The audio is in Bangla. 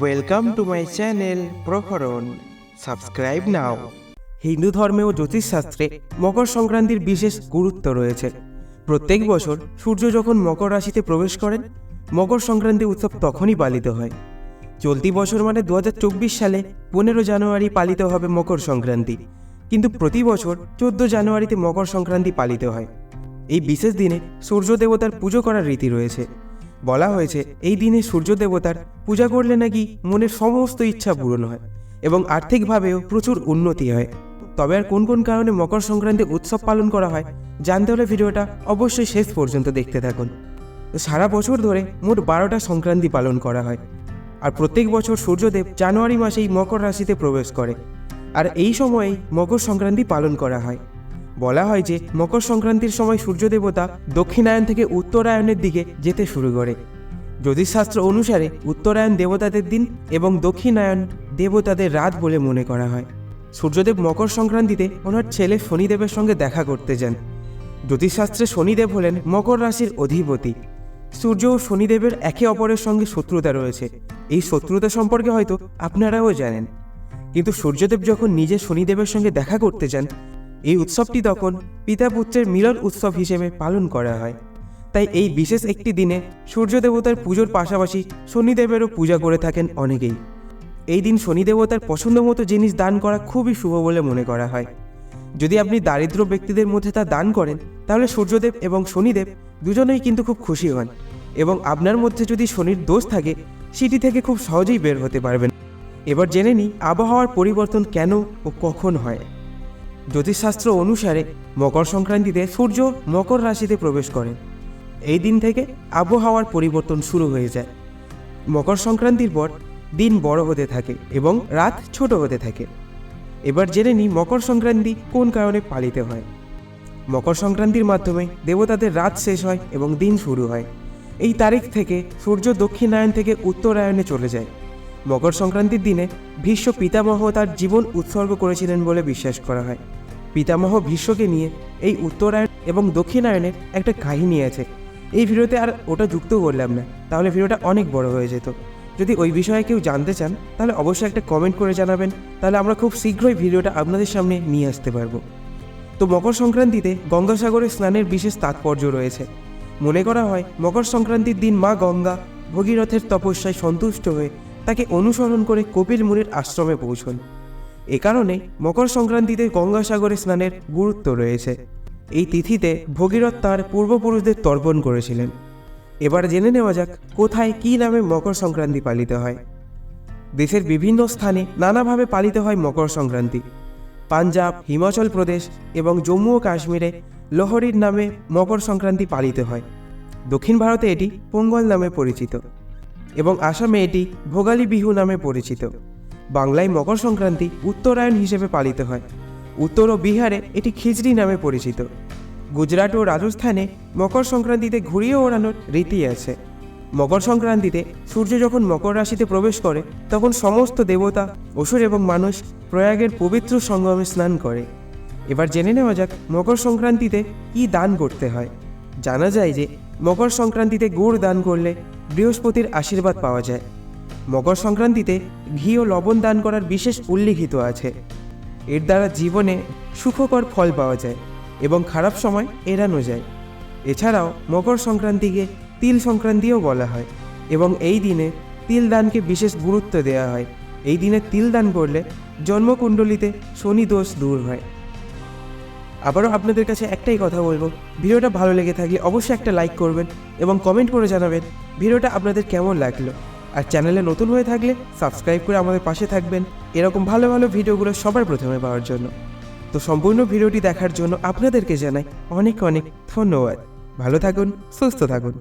Welcome to my channel Praharan subscribe now Hindu ধর্মে ও জ্যোতিষশাস্ত্রে মকর সংক্রান্তির বিশেষ গুরুত্ব রয়েছে। প্রত্যেক বছর সূর্য যখন মকর রাশিতে প্রবেশ করেন, মকর সংক্রান্তি উৎসব তখনই পালিত হয়। চলতি বছর মানে দু হাজার চব্বিশ সালে পনেরো জানুয়ারি পালিত হবে মকর সংক্রান্তি। কিন্তু প্রতি বছর চোদ্দ জানুয়ারিতে মকর সংক্রান্তি পালিত হয়। এই বিশেষ দিনে সূর্য দেবতার পুজো করার রীতি রয়েছে। বলা হয়েছে, এই দিনে সূর্য দেবতার পূজা করলে নাকি মনের সমস্ত ইচ্ছা পূরণ হয় এবং আর্থিকভাবেও প্রচুর উন্নতি হয়। তবে আর কোন কোন কারণে মকর সংক্রান্তি উৎসব পালন করা হয়, জানতে হলে ভিডিওটা অবশ্যই শেষ পর্যন্ত দেখতে থাকুন। সারা বছর ধরে মোট বারোটা সংক্রান্তি পালন করা হয় আর প্রত্যেক বছর সূর্যদেব জানুয়ারি মাসেই মকর রাশিতে প্রবেশ করে। আর এই সময়েই মকর সংক্রান্তি পালন করা হয়। বলা হয় যে মকর সংক্রান্তির সময় সূর্য দেবতা দক্ষিণায়ন থেকে উত্তরায়ণের দিকে যেতে শুরু করে। জ্যোতিষশাস্ত্র অনুসারে উত্তরায়ণ দেবতাদের দিন এবং দক্ষিণায়ন দেবতাদের রাত বলে মনে করা হয়। সূর্যদেব মকর সংক্রান্তিতে ওনার ছেলে শনিদেবের সঙ্গে দেখা করতে যান। জ্যোতিষশাস্ত্রে শনিদেব হলেন মকর রাশির অধিপতি। সূর্য ও শনিদেবের একে অপরের সঙ্গে শত্রুতা রয়েছে। এই শত্রুতা সম্পর্কে হয়তো আপনারাও জানেন। কিন্তু সূর্যদেব যখন নিজে শনিদেবের সঙ্গে দেখা করতে যান এই উৎসবটি তখন পিতা পুত্রের মিলন উৎসব হিসেবে পালন করা হয়। তাই এই বিশেষ একটি দিনে সূর্য দেবতার পুজোর পাশাপাশি শনিদেবেরও পূজা করে থাকেন অনেকেই। এই দিন শনি দেবতার পছন্দ মতো জিনিস দান করা খুবই শুভ বলে মনে করা হয়। যদি আপনি দারিদ্র ব্যক্তিদের মধ্যে তা দান করেন, তাহলে সূর্যদেব এবং শনিদেব দুজনেই কিন্তু খুব খুশি হন এবং আপনার মধ্যে যদি শনির দোষ থাকে, সেটি থেকে খুব সহজেই বের হতে পারবেন। এবার জেনে নিই আবহাওয়ার পরিবর্তন কেন ও কখন হয়। জ্যোতিষশাস্ত্র অনুসারে মকর সংক্রান্তিতে সূর্য মকর রাশিতে প্রবেশ করে। এই দিন থেকে আবহাওয়ার পরিবর্তন শুরু হয়ে যায়। মকর সংক্রান্তির পর দিন বড় হতে থাকে এবং রাত ছোট হতে থাকে। এবার জেনে নিই মকর সংক্রান্তি কোন কারণে পালিত হয়। মকর সংক্রান্তির মাধ্যমে দেবতাদের রাত শেষ হয় এবং দিন শুরু হয়। এই তারিখ থেকে সূর্য দক্ষিণায়ন থেকে উত্তরায়ণে চলে যায়। মকর সংক্রান্তির দিনে ভীষ্ম পিতামহ তার জীবন উৎসর্গ করেছিলেন বলে বিশ্বাস করা হয়। পিতামহ ভীষ্মকে নিয়ে এই উত্তরায়ণ এবং দক্ষিণায়নের একটা কাহিনী আছে। এই ভিডিওতে আর ওটা যুক্ত করলাম না, তাহলে ভিডিওটা অনেক বড় হয়ে যেত। যদি ওই বিষয়ে কেউ জানতে চান, তাহলে অবশ্যই একটা কমেন্ট করে জানাবেন, তাহলে আমরা খুব শীঘ্রই ভিডিওটা আপনাদের সামনে নিয়ে আসতে পারব। তো মকর সংক্রান্তিতে গঙ্গাসাগরে স্নানের বিশেষ তাৎপর্য রয়েছে। মনে করা হয়, মকর সংক্রান্তির দিন মা গঙ্গা ভগীরথের তপস্যায় সন্তুষ্ট হয়ে তাকে অনুসরণ করে কপিল মুনির আশ্রমে পৌঁছন। এ কারণে মকর সংক্রান্তিতে গঙ্গাসাগরে স্নানের গুরুত্ব রয়েছে। এই তিথিতে ভগীরথ তাঁর পূর্বপুরুষদের তর্পণ করেছিলেন। এবার জেনে নেওয়া যাক, কোথায় কী নামে মকর সংক্রান্তি পালিত হয়। দেশের বিভিন্ন স্থানে নানাভাবে পালিত হয় মকর সংক্রান্তি। পাঞ্জাব, হিমাচল প্রদেশ এবং জম্মু ও কাশ্মীরে লোহরির নামে মকর সংক্রান্তি পালিত হয়। দক্ষিণ ভারতে এটি পোঙ্গল নামে পরিচিত এবং আসামে এটি ভোগালী বিহু নামে পরিচিত। বাংলায় মকর সংক্রান্তি উত্তরায়ণ হিসেবে পালিত হয়। উত্তর ও বিহারে এটি খিচড়ি নামে পরিচিত। গুজরাট ও রাজস্থানে মকর সংক্রান্তিতে ঘুরিয়ে ওড়ানোর রীতি আছে। মকর সংক্রান্তিতে সূর্য যখন মকর রাশিতে প্রবেশ করে, তখন সমস্ত দেবতা, অসুর এবং মানুষ প্রয়াগের পবিত্র সঙ্গমে স্নান করে। এবার জেনে নেওয়া যাক মকর সংক্রান্তিতে কী দান করতে হয়। জানা যায় যে মকর সংক্রান্তিতে গুড় দান করলে বৃহস্পতির আশীর্বাদ পাওয়া যায়। মকর সংক্রান্তিতে ঘি ও লবণ দান করার বিশেষ উল্লিখিত আছে। এর দ্বারা জীবনে সুখকর ফল পাওয়া যায় এবং খারাপ সময় এড়ানো যায়। এছাড়াও মকর সংক্রান্তিকে তিল সংক্রান্তিও বলা হয় এবং এই দিনে তিল দানকে বিশেষ গুরুত্ব দেওয়া হয়। এই দিনে তিল দান করলে জন্মকুণ্ডলিতে শনি দোষ দূর হয়। আবারও আপনাদের কাছে একটাই কথা বলব, ভিডিওটা ভালো লেগে থাকলে অবশ্যই একটা লাইক করবেন এবং কমেন্ট করে জানাবেন, ভিডিওটা আপনাদের কেমন লাগল? আর চ্যানেলে নতুন হয়ে থাকলে সাবস্ক্রাইব করে আমাদের পাশে থাকবেন। এরকম ভালো ভালো ভিডিওগুলো সবার প্রথমে পাওয়ার জন্য। তো সম্পূর্ণ ভিডিওটি দেখার জন্য আপনাদেরকে জানাই অনেক অনেক ধন্যবাদ। ভালো থাকুন, সুস্থ থাকুন।